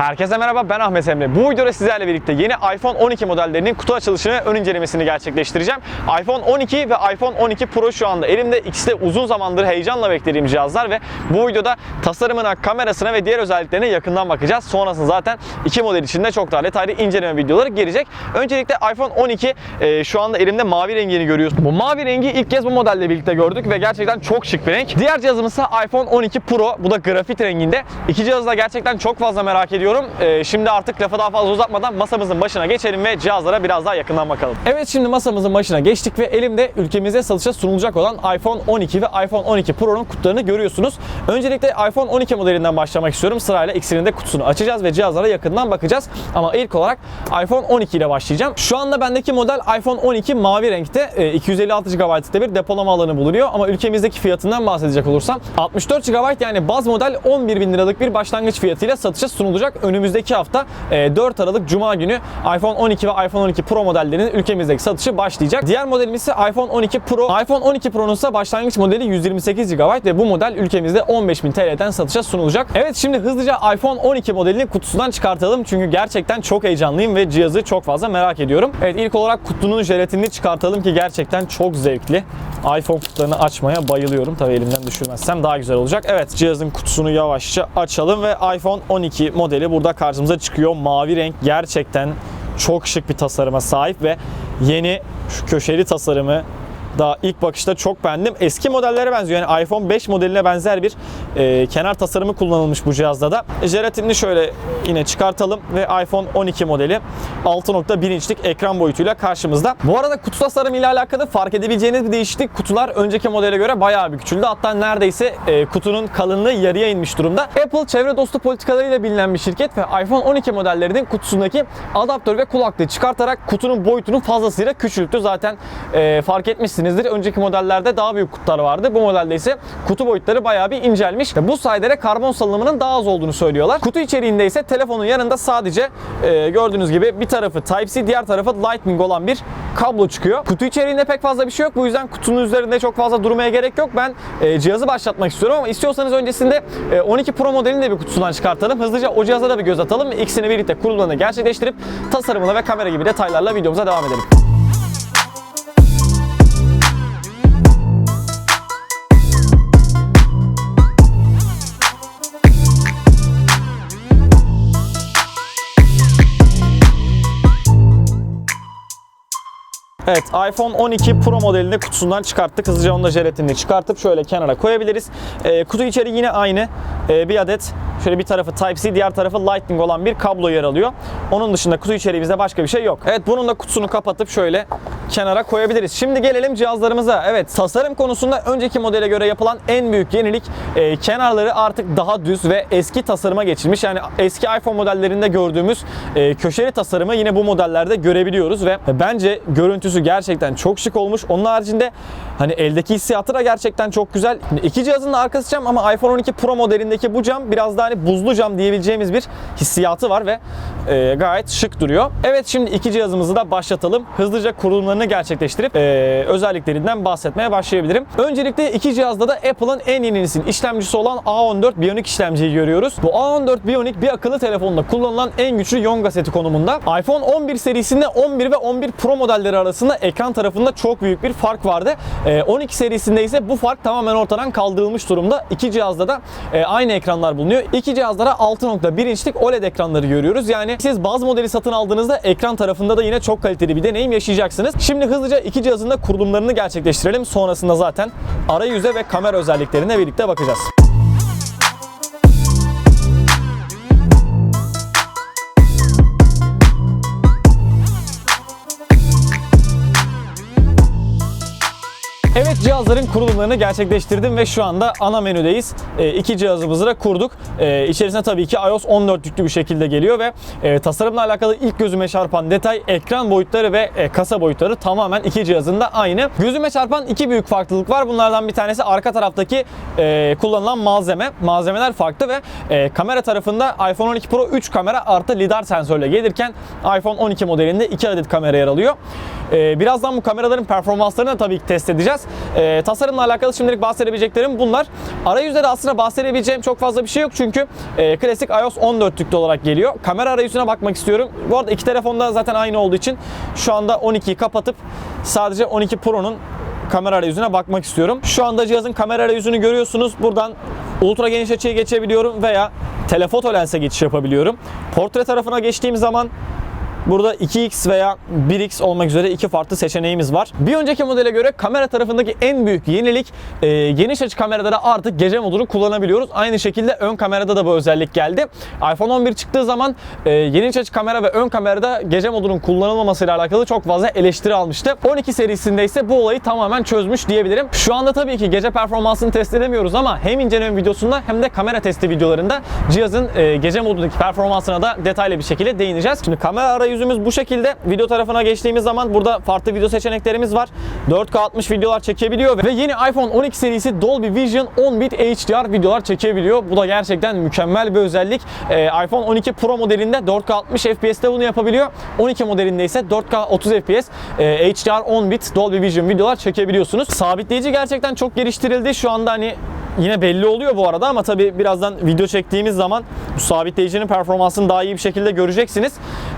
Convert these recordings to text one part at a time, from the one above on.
Herkese merhaba ben Ahmet Emre. Bu videoda sizlerle birlikte yeni iPhone 12 modellerinin kutu açılışını ön incelemesini gerçekleştireceğim. iPhone 12 ve iPhone 12 Pro şu anda elimde. İkisi de uzun zamandır heyecanla beklediğim cihazlar ve bu videoda tasarımına, kamerasına ve diğer özelliklerine yakından bakacağız. Sonrasında zaten iki model içinde çok daha detaylı inceleme videoları gelecek. Öncelikle iPhone 12 e, şu anda elimde mavi rengini görüyorsunuz. Bu mavi rengi ilk kez bu modelle birlikte gördük ve gerçekten çok şık bir renk. Diğer cihazımız ise iPhone 12 Pro. Bu da grafit renginde. İki cihazı da gerçekten çok fazla merak ediyorum. Ee, şimdi artık lafı daha fazla uzatmadan masamızın başına geçelim ve cihazlara biraz daha yakından bakalım. Evet şimdi masamızın başına geçtik ve elimde ülkemizde satışa sunulacak olan iPhone 12 ve iPhone 12 Pro'nun kutularını görüyorsunuz. Öncelikle iPhone 12 modelinden başlamak istiyorum. Sırayla ikisinin de kutusunu açacağız ve cihazlara yakından bakacağız. Ama ilk olarak iPhone 12 ile başlayacağım. Şu anda bendeki model iPhone 12 mavi renkte. Ee, 256 GB'lık bir depolama alanı bulunuyor ama ülkemizdeki fiyatından bahsedecek olursam 64 GB yani baz model 11 bin liralık bir başlangıç fiyatıyla satışa sunulacak. Önümüzdeki hafta e, 4 Aralık Cuma günü iPhone 12 ve iPhone 12 Pro modellerinin ülkemizdeki satışı başlayacak. Diğer modelimiz ise iPhone 12 Pro. iPhone 12 Pro'nun ise başlangıç modeli 128 GB ve bu model ülkemizde 15.000 TL'den satışa sunulacak. Evet şimdi hızlıca iPhone 12 modelini kutusundan çıkartalım çünkü gerçekten çok heyecanlıyım ve cihazı çok fazla merak ediyorum. Evet ilk olarak kutunun jelatinini çıkartalım ki gerçekten çok zevkli. iPhone kutularını açmaya bayılıyorum. Tabii elimden düşürmezsem daha güzel olacak. Evet cihazın kutusunu yavaşça açalım ve iPhone 12 modeli burada karşımıza çıkıyor. Mavi renk gerçekten çok şık bir tasarıma sahip ve yeni şu köşeli tasarımı daha ilk bakışta çok beğendim. Eski modellere benziyor. Yani iPhone 5 modeline benzer bir e, kenar tasarımı kullanılmış bu cihazda da. Jelatinini şöyle yine çıkartalım ve iPhone 12 modeli 6.1 inçlik ekran boyutuyla karşımızda. Bu arada kutu tasarımı ile alakalı fark edebileceğiniz bir değişiklik. Kutular önceki modele göre bayağı bir küçüldü. Hatta neredeyse e, kutunun kalınlığı yarıya inmiş durumda. Apple çevre dostu politikalarıyla bilinen bir şirket ve iPhone 12 modellerinin kutusundaki adaptör ve kulaklığı çıkartarak kutunun boyutunu fazlasıyla küçülttü. Zaten e, fark etmişsinizdir. Önceki modellerde daha büyük kutular vardı. Bu modelde ise kutu boyutları bayağı bir incelmiş. Ve bu sayede de karbon salınımının daha az olduğunu söylüyorlar. Kutu içeriğinde ise telefonun yanında sadece e, gördüğünüz gibi bir tarafı Type-C, diğer tarafı Lightning olan bir kablo çıkıyor. Kutu içeriğinde pek fazla bir şey yok. Bu yüzden kutunun üzerinde çok fazla durmaya gerek yok. Ben e, cihazı başlatmak istiyorum ama istiyorsanız öncesinde e, 12 Pro modelini de bir kutusundan çıkartalım. Hızlıca o cihaza da bir göz atalım. İkisini birlikte kurulumlarını gerçekleştirip tasarımına ve kamera gibi detaylarla videomuza devam edelim. Evet iPhone 12 Pro modelini kutusundan çıkarttık. Hızlıca onu da jelatinini çıkartıp şöyle kenara koyabiliriz. Ee, kutu içeriği yine aynı. Ee, bir adet şöyle bir tarafı Type-C diğer tarafı Lightning olan bir kablo yer alıyor. Onun dışında kutu içeriğimizde başka bir şey yok. Evet bunun da kutusunu kapatıp şöyle kenara koyabiliriz. Şimdi gelelim cihazlarımıza. Evet tasarım konusunda önceki modele göre yapılan en büyük yenilik e, kenarları artık daha düz ve eski tasarıma geçilmiş. Yani eski iPhone modellerinde gördüğümüz e, köşeli tasarımı yine bu modellerde görebiliyoruz ve bence görüntüsü gerçekten çok şık olmuş. Onun haricinde hani eldeki hissiyatı da gerçekten çok güzel. Şimdi iki cihazın da arkası cam ama iPhone 12 Pro modelindeki bu cam biraz daha hani buzlu cam diyebileceğimiz bir hissiyatı var ve e, gayet şık duruyor. Evet şimdi iki cihazımızı da başlatalım. Hızlıca kurulumlarını gerçekleştirip e, özelliklerinden bahsetmeye başlayabilirim. Öncelikle iki cihazda da Apple'ın en yeni nesil işlemcisi olan A14 Bionic işlemciyi görüyoruz. Bu A14 Bionic bir akıllı telefonda kullanılan en güçlü Yonga seti konumunda. iPhone 11 serisinde 11 ve 11 Pro modelleri arasında ekran tarafında çok büyük bir fark vardı. E, 12 serisinde ise bu fark tamamen ortadan kaldırılmış durumda. İki cihazda da e, aynı ekranlar bulunuyor. İki cihazlara 6.1 inçlik OLED ekranları görüyoruz. Yani siz baz modeli satın aldığınızda ekran tarafında da yine çok kaliteli bir deneyim yaşayacaksınız. Şimdi hızlıca iki cihazın da kurulumlarını gerçekleştirelim. Sonrasında zaten arayüze ve kamera özelliklerine birlikte bakacağız. Evet cihazların kurulumlarını gerçekleştirdim ve şu anda ana menüdeyiz. E, iki cihazımızı da kurduk. E, içerisine tabii ki iOS 14 yüklü bir şekilde geliyor ve e, tasarımla alakalı ilk gözüme çarpan detay ekran boyutları ve e, kasa boyutları tamamen iki cihazın da aynı. Gözüme çarpan iki büyük farklılık var. Bunlardan bir tanesi arka taraftaki e, kullanılan malzeme. Malzemeler farklı ve e, kamera tarafında iPhone 12 Pro 3 kamera artı lidar sensörle gelirken iPhone 12 modelinde 2 adet kamera yer alıyor. E, birazdan bu kameraların performanslarını da tabii ki test edeceğiz. E, tasarımla alakalı şimdilik bahsedebileceklerim bunlar. Arayüzde de aslında bahsedebileceğim çok fazla bir şey yok çünkü e, klasik iOS 14'lükte olarak geliyor. Kamera arayüzüne bakmak istiyorum. Bu arada iki telefonda zaten aynı olduğu için şu anda 12'yi kapatıp sadece 12 Pro'nun kamera arayüzüne bakmak istiyorum. Şu anda cihazın kamera arayüzünü görüyorsunuz. Buradan ultra geniş açıya geçebiliyorum veya telefoto lense geçiş yapabiliyorum. Portre tarafına geçtiğim zaman Burada 2x veya 1x olmak üzere iki farklı seçeneğimiz var. Bir önceki modele göre kamera tarafındaki en büyük yenilik e, geniş açı kamerada da artık gece modunu kullanabiliyoruz. Aynı şekilde ön kamerada da bu özellik geldi. iPhone 11 çıktığı zaman e, geniş açı kamera ve ön kamerada gece modunun kullanılmamasıyla alakalı çok fazla eleştiri almıştı. 12 serisinde ise bu olayı tamamen çözmüş diyebilirim. Şu anda tabii ki gece performansını test edemiyoruz ama hem inceleme videosunda hem de kamera testi videolarında cihazın e, gece modundaki performansına da detaylı bir şekilde değineceğiz. Şimdi kamera arayüzümüz bu şekilde. Video tarafına geçtiğimiz zaman burada farklı video seçeneklerimiz var. 4K 60 videolar çekebiliyor ve yeni iPhone 12 serisi Dolby Vision 10 bit HDR videolar çekebiliyor. Bu da gerçekten mükemmel bir özellik. Ee, iPhone 12 Pro modelinde 4K 60 FPS'te bunu yapabiliyor. 12 modelinde ise 4K 30 FPS e, HDR 10 bit Dolby Vision videolar çekebiliyorsunuz. Sabitleyici gerçekten çok geliştirildi. Şu anda hani yine belli oluyor bu arada ama tabii birazdan video çektiğimiz zaman bu sabitleyicinin performansını daha iyi bir şekilde göreceksiniz.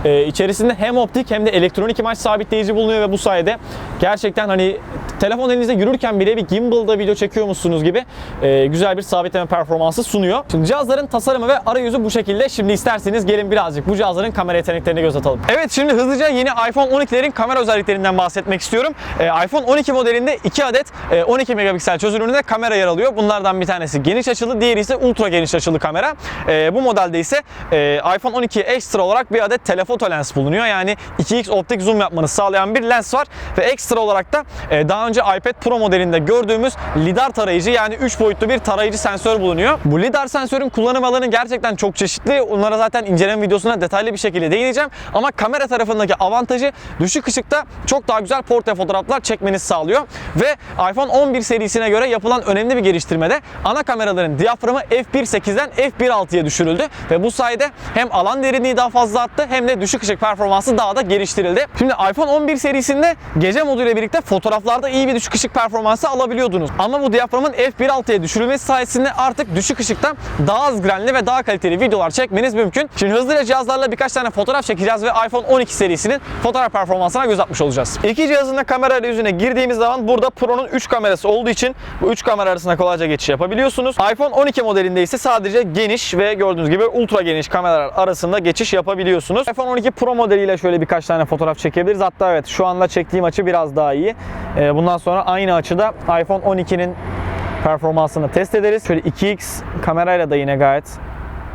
Ee, içerisinde hem optik hem de elektronik imaj sabitleyici bulunuyor ve bu sayede gerçekten hani telefon elinizde yürürken bile bir gimbal'da video çekiyormuşsunuz gibi e, güzel bir sabitleme performansı sunuyor. Şimdi cihazların tasarımı ve arayüzü bu şekilde. Şimdi isterseniz gelin birazcık bu cihazların kamera yeteneklerine göz atalım. Evet şimdi hızlıca yeni iPhone 12'lerin kamera özelliklerinden bahsetmek istiyorum. Ee, iPhone 12 modelinde 2 adet e, 12 megapiksel çözünürlüğünde kamera yer alıyor. Bunlardan bir tanesi geniş açılı, diğeri ise ultra geniş açılı kamera. E, bu modelde ise e, iPhone 12'ye ekstra olarak bir adet telefoto lens bulunuyor. Yani 2x optik zoom yapmanızı sağlayan bir lens var ve ekstra olarak da e, daha önce iPad Pro modelinde gördüğümüz lidar tarayıcı yani 3 boyutlu bir tarayıcı sensör bulunuyor. Bu lidar sensörün kullanım alanı gerçekten çok çeşitli. Onlara zaten inceleme videosuna detaylı bir şekilde değineceğim. Ama kamera tarafındaki avantajı düşük ışıkta çok daha güzel portre fotoğraflar çekmenizi sağlıyor. Ve iPhone 11 serisine göre yapılan önemli bir geliştirmede ana kameraların diyaframı f1.8'den f1.6'ya düşürüldü ve bu sayede hem alan derinliği daha fazla arttı hem de düşük ışık performansı daha da geliştirildi. Şimdi iPhone 11 serisinde gece modu ile birlikte fotoğraflarda iyi bir düşük ışık performansı alabiliyordunuz. Ama bu diyaframın f1.6'ya düşürülmesi sayesinde artık düşük ışıkta daha az grenli ve daha kaliteli videolar çekmeniz mümkün. Şimdi hızlıca cihazlarla birkaç tane fotoğraf çekeceğiz ve iPhone 12 serisinin fotoğraf performansına göz atmış olacağız. İki cihazın da kamera arayüzüne girdiğimiz zaman burada Pro'nun 3 kamerası olduğu için bu 3 kamera arasında kolayca geçiş yapabiliyorsunuz. iPhone 12 modelinde ise sadece geniş ve gördüğünüz gibi ultra geniş kameralar arasında geçiş yapabiliyorsunuz. iPhone 12 Pro modeliyle şöyle birkaç tane fotoğraf çekebiliriz. Hatta evet şu anda çektiğim açı biraz daha iyi. Ee, Bundan sonra aynı açıda iPhone 12'nin performansını test ederiz. Şöyle 2x kamerayla da yine gayet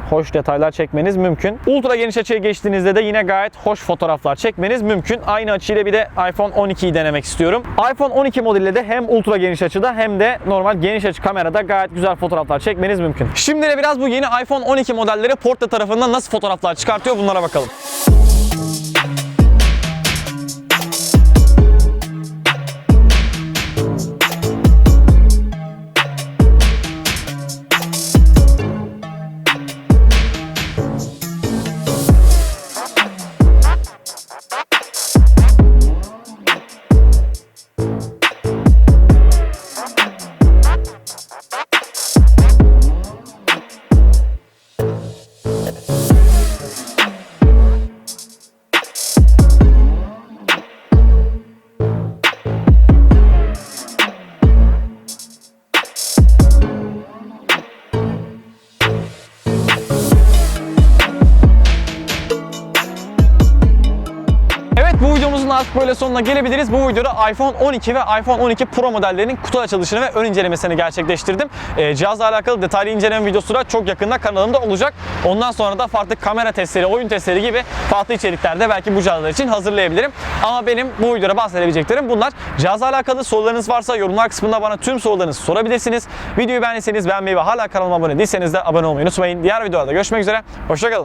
hoş detaylar çekmeniz mümkün. Ultra geniş açıya geçtiğinizde de yine gayet hoş fotoğraflar çekmeniz mümkün. Aynı açıyla bir de iPhone 12'yi denemek istiyorum. iPhone 12 modeliyle de hem ultra geniş açıda hem de normal geniş açı kamerada gayet güzel fotoğraflar çekmeniz mümkün. Şimdi de biraz bu yeni iPhone 12 modelleri portre tarafından nasıl fotoğraflar çıkartıyor bunlara bakalım. Artık böyle sonuna gelebiliriz. Bu videoda iPhone 12 ve iPhone 12 Pro modellerinin kutu açılışını ve ön incelemesini gerçekleştirdim. Ee, cihazla alakalı detaylı inceleme videosu da çok yakında kanalımda olacak. Ondan sonra da farklı kamera testleri, oyun testleri gibi farklı içeriklerde belki bu cihazlar için hazırlayabilirim. Ama benim bu videoda bahsedebileceklerim bunlar. Cihazla alakalı sorularınız varsa yorumlar kısmında bana tüm sorularınızı sorabilirsiniz. Videoyu beğendiyseniz beğenmeyi ve hala kanalıma abone değilseniz de abone olmayı unutmayın. Diğer videolarda görüşmek üzere. Hoşçakalın.